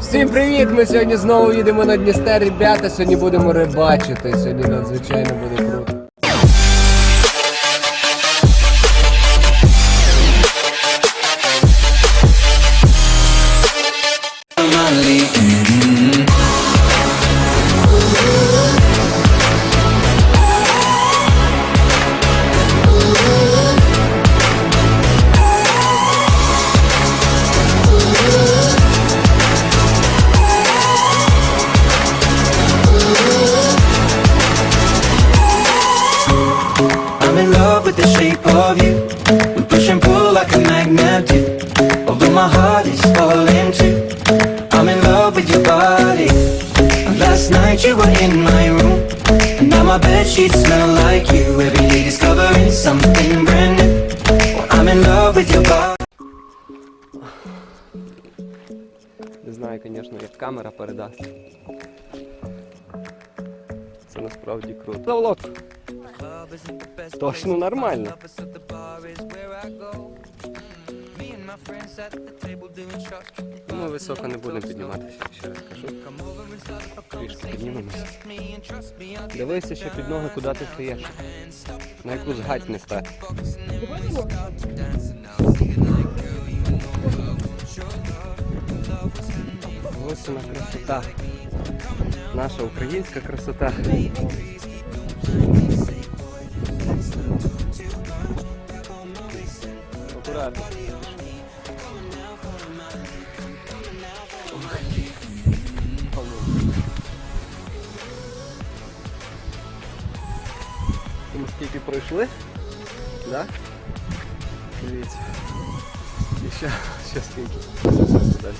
Всім привіт! Ми сьогодні знову їдемо на Дністер, ребята. Сьогодні будемо рибачити. Сьогодні надзвичайно буде круто. Of you. We push and pull like a magnet do. Although my heart is falling too. I'm in love with your body. Last night you were in my room. And now my bed sheets smell like you. Every day discovering something brand new. I'm in love with your body. Не знаю, звісно, як камера передасть. Це насправді круто. Завлок. Точно нормально. Ми високо не будемо підніматися, ще раз кажу. Трішки піднімемося. Дивися ще під ноги, куди ти стаєш. На яку згать не стати. Ось вона красота. Наша українська красота. Аккуратно. Ми скільки пройшли? Да? Дивіться. І ще, ще скільки. Далі.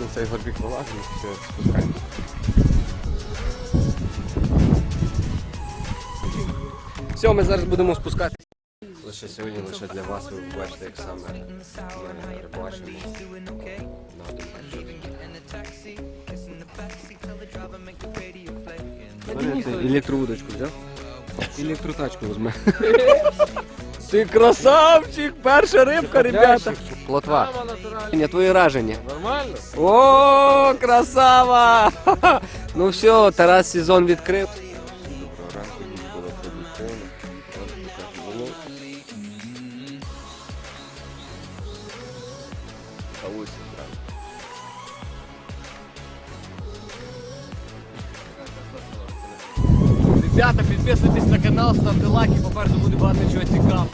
На цей горбік вилазимо, все, спускаємо. Все, ми зараз будемо спускатися. Лише сьогодні, лише для вас, ви бачите, як саме ми рибачимо на. Електроудочку взяв? Електротачку візьме. Ти красавчик! Перша рибка, ребята! Плотва. Ні, твої враження. Нормально? О, красава! Ну все, Тарас сезон відкрив. Ребята, подписывайтесь на канал, ставьте лайки, по-перше, буде багато чого цікавого.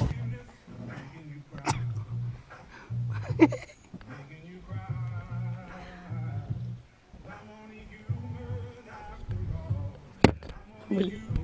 Блин.